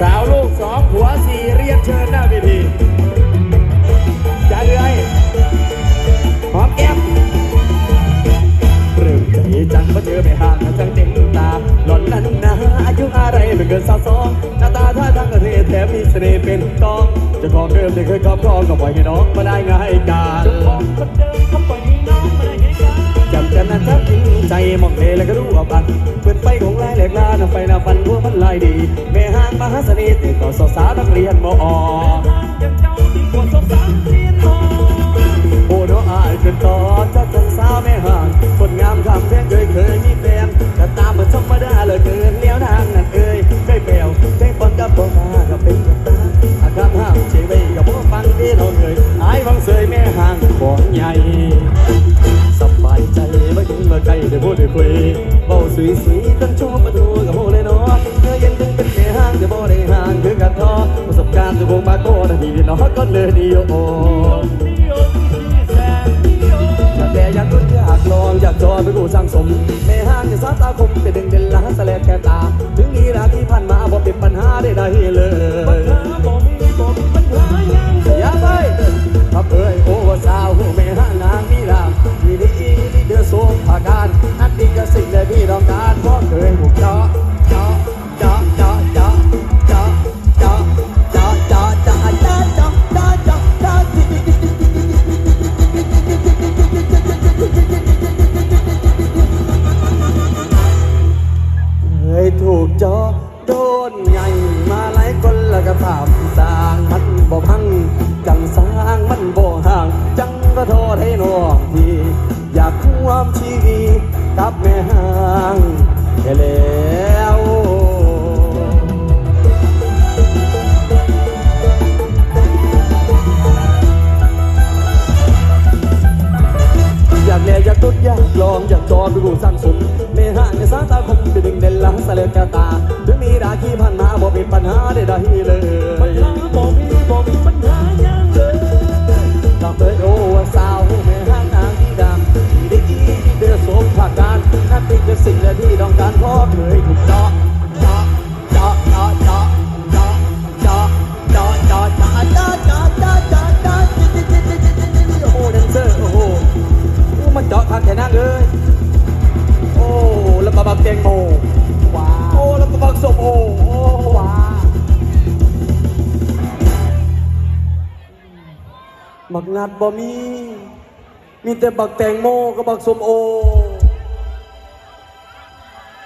สาวลูกสองผัวสี่เรียนเชิญหน้าเวทีอย่าเลยหอมแก้มเริ่มใจจังมาเจอไม่ห่างจังเต็มตา หล่อนนั้นนะอายุอะไรไม่เกินสาวสองหน้าตาท่าทางกระเทแถมมีเสน่ห์เป็นกองจ้าของเดิมที่เคยครอบครองก็ปล่อยให้น้องมาได้ง่ายกาจ้าของคนเดิมเขาปล่อยให้น้องมาได้ไงกันจำจะนั้นทักจริงใจมองเลแล้วก็รู้ว่าปันเปิดไฟของแรเหล็กลา นไฟน้ำฟันพวมันลายดีแม่ห้างมหาเสน่ห์ติดต่อสาวสาวนักเรียนมอยังเจ้าที่ปวดสงสารเรียนทอโอ้เนอายเป็นต่อถ้าจังสาวแม่ห่างคนงามคำแพงเคยเคยมีแฟนแต่ตามมือนธรรมดาเลยเกินเลี้ยวทางนั่นเอ้ยได้เปลวได้ปนกับบ่มาก็เป็นกับตาอาการห้ามเฉยไว้กับพวกฟังที่เราเคยอายฟังเสยแม่ห่างของใหญ่สบายใจเมื่อกี้เมื่อไกลได้พูดได้คุยเบาสุยสุยตั้งชมประตู 만나는 일이 너건 느리요แต่ยังรุ่นอยากลองอยากจอยไปกูสร้างสมแม่ห้างอย่าซาตาคมแต่ดึงเดินลาสแลดแกตา วามชีวิตกับแม่ห่างแค่แล้วอยากแลอยากตุดอยากลองอยากจอดูสร้างสมเมห่างในสายตาคมจะดึงเด่นหลังสะเลกตาถึงมีราคีผ่านมาบ่เป็นปัญหาใดๆเลย บักนัดบ่มี มีแต่บักแตงโมกับบักสมโอ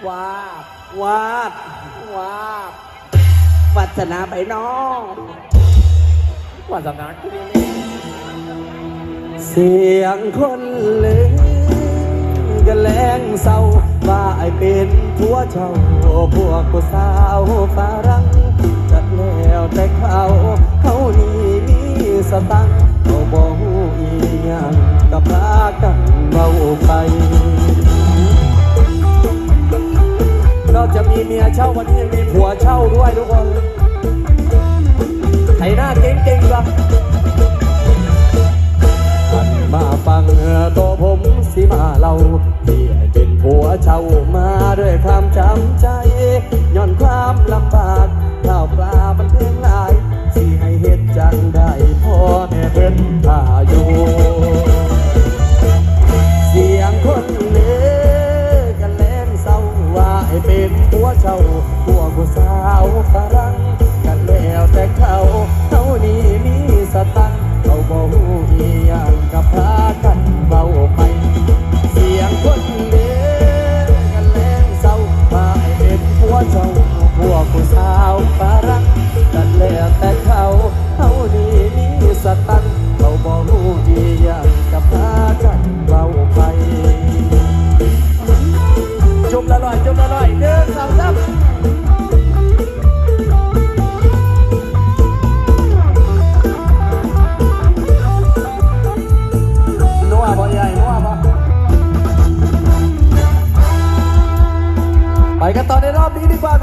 ว้าบวาดว้าบวัฒนาไปน้องวัฒนาคือนี่เสียงคนลือกันแรงเศร้าว่าไอเป็นผัวเจ้าพวกผู้สาวฝรั่ง เช่าวันนี้ยังมีผัวเช่าด้วยทุกคนไถหน้าเก่งๆละหันมาฟังตัวผมสิมาเล่าที่เป็นผัวเช่ามาด้วยความจำใจ ย้อนความลำบากเหล่าปลามัน พลัง กันแล้วแต่เขาเขานี่มีสตังเขาบ่หูอีหยังกับพระกันเบาไป เสียงคนเด้กันแรงเศร้ามาให้เป็นหัวเจ้าพวกผู้สาวฝรั่งกันแล้วแต่เขาเขานี่มีสตังเขาบ่หูอีหยังกับพระกันเบาไป จุ่มละลอยจุ่มละลอยเด้